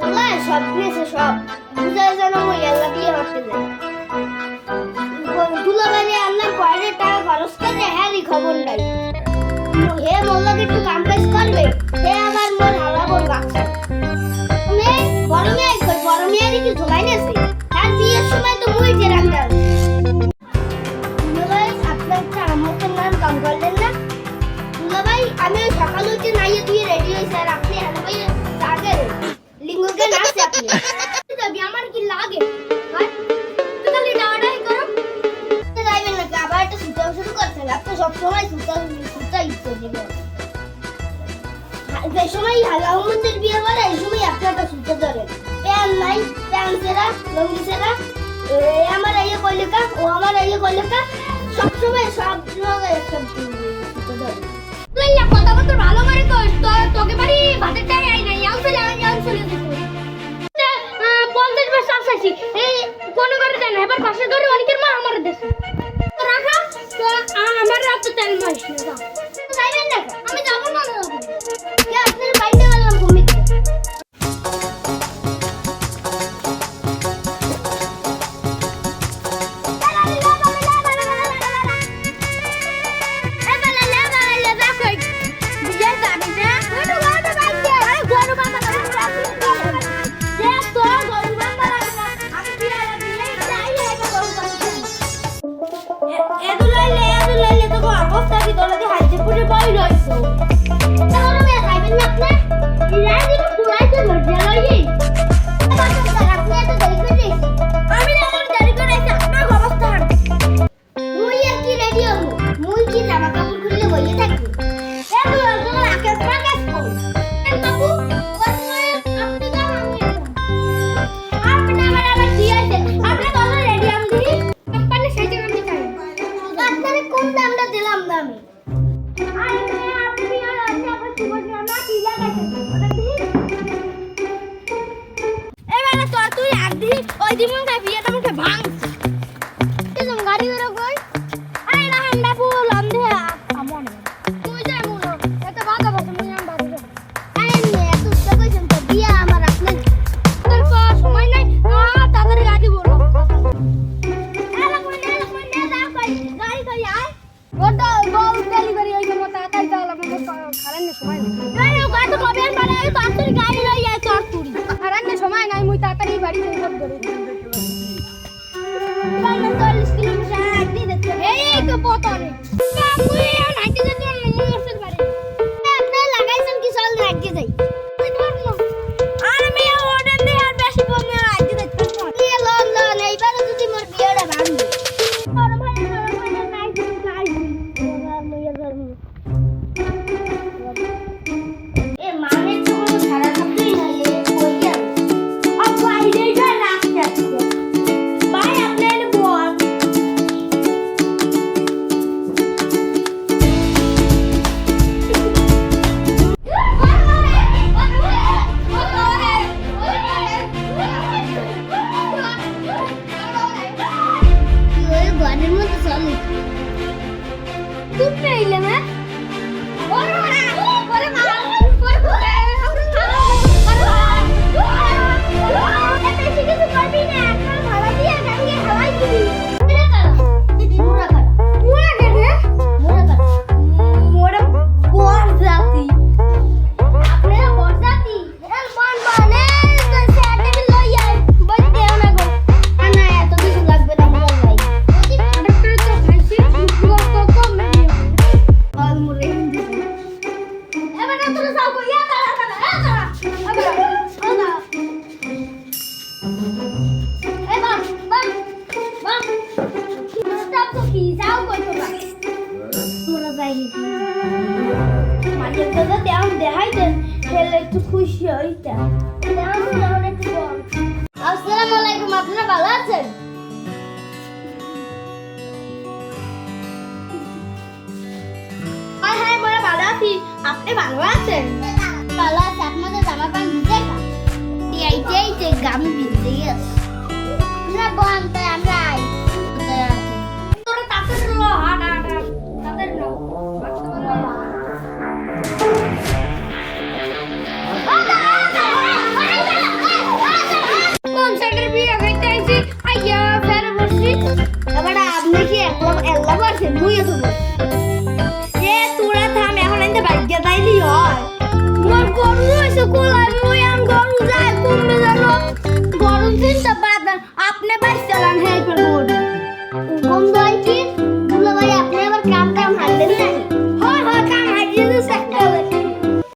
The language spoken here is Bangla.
Желаю, щоб прийшов, вже заново я забігав піде. সময় সুতা সুতা ইচ্ছে দিল যে সময় আহমদের বিয়ে করে এই সময় একটা সুতো ধরে প্যান নাই প্যান সেরা লঙ্গি সেরা আমার এই কইলেকা ও আমার এই কইলেকা সব সময় সব সুতো ধরে। তুই তোকে বাড়ি ভাতের নাই আউছে যাওয়া যাওয়া চলে কোন করে এবার ধরে আমার দেশে আমার রাত তেল মাইস যাও। যাইবেন না আমি যাব না। কে আপনার অবস্থা বই রইছো তাহলে মেয়ে খাইবেন না আপনি? ইরানি পুরাইতে মজা লাগি আপনি এত দেরি করে দিয়েছেন? আমি না আমার দেরি করে আইছি আপনার অবস্থা মুই আর কি রেডি হব? মুই কি জামা কাপড় খুললে বইয়ে থাকি এ তুই অর্জন আকাশ আকাশ কর আমি দিয়েছে আমি দিই আমি আপনারে কোন দামটা দিলাম না তুই আর দি ওই দিন বিয়েটা সময় নাই, মুই তাড়াতাড়ি বাড়ি যাই করে 40 কিলোমিটার আগে দেখতে এই তো পতনে মুই আর নাইতে যেতে মুই ওসের বাড়ি আপনি এইবার যদি মোর বিয়েটা ভাঙবে স্টপ তো কি যাও কই তো বাপ তোরা যাই মাঝে তো দেও দেখাই দেন খেলে একটু খুশি হইতা দেও না একটু বল আসসালামু আলাইকুম, আপনারা ভালো আছি। আপনি ভালো আছেন? ভালো আছে, আপনাদের জামা আমরা আমরা কি একলা একলা করছে মুই আছো